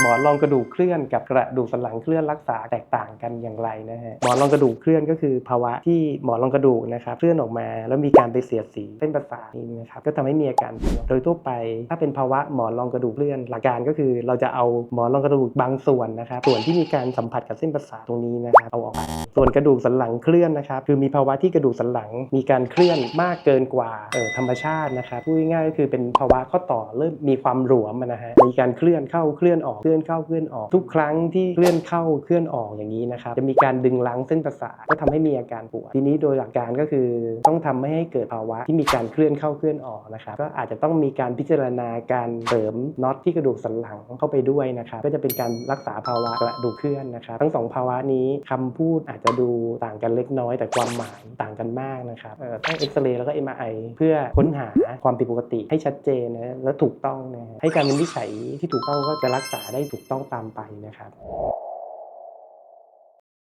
หมอนรองกระดูกเคลื่อนกับกระดูกสันหลังเคลื่อนรักษาแตกต่างกันอย่างไรนะฮะหมอนรองกระดูกเคลื่อนก็คือภาวะที่หมอนรองกระดูกนะครับเคลื่อนออกมาแล้วมีการไปเสียดสีเส้นประสาทนี่นะครับก็ทำให้มีอาการปวดโดยทั่วไป ถ้าเป็นภาวะหมอนรองกระดูกเคลื่อน หลักการก็คือ เราจะเอาหมอนรองกระดูกบางส่วนนะครับส่วนที่มีการสัมผัสกับเส้นประสาทตรงนี้นะครับเอาออกส่วนกระดูกสันหลังเคลื่อนนะครับคือมีภาวะที่กระดูกสันหลังมีการเคลื่อนมากเกินกว่าธรรมชาตินะครับพูดง่ายๆก็คือเป็นภาวะข้อต่อเริ่มมีความหลวมนะฮะมีการเคลื่อนเข้าเคลื่อนออกเคลื่อนเข้าเคลื่อนออก ทุกครั้งที่เคลื่อนเข้าเคลื่อนออกอย่างนี้นะครับจะมีการดึงลังเส้นประสาทก็ทำให้มีอาการปวดทีนี้โดยหลักการก็คือต้องทำไม่ให้เกิดภาวะที่มีการเคลื่อนเข้าเคลื่อนออกนะครับก็อาจจะต้องมีการพิจารณาการเสริมน็อตที่กระดูกสันหลังเข้าไปด้วยนะครับก็จะเป็นการรักษาภาวะกระดูกเคลื่อนนะครับทั้งสองภาวะนี้คำพูดอาจจะดูต่างกันเล็กน้อย แต่ความหมายต่างกันมากนะครับเอ่อต้องเอ็กซเรย์แล้วก็ MRI เพื่อค้นหาความผิดปกติให้ชัดเจนนะและถูกต้องนะฮะให้การวินิจฉัยที่ถูกต้องก็จะรักษาได้ถูกต้องตามไปนะครับ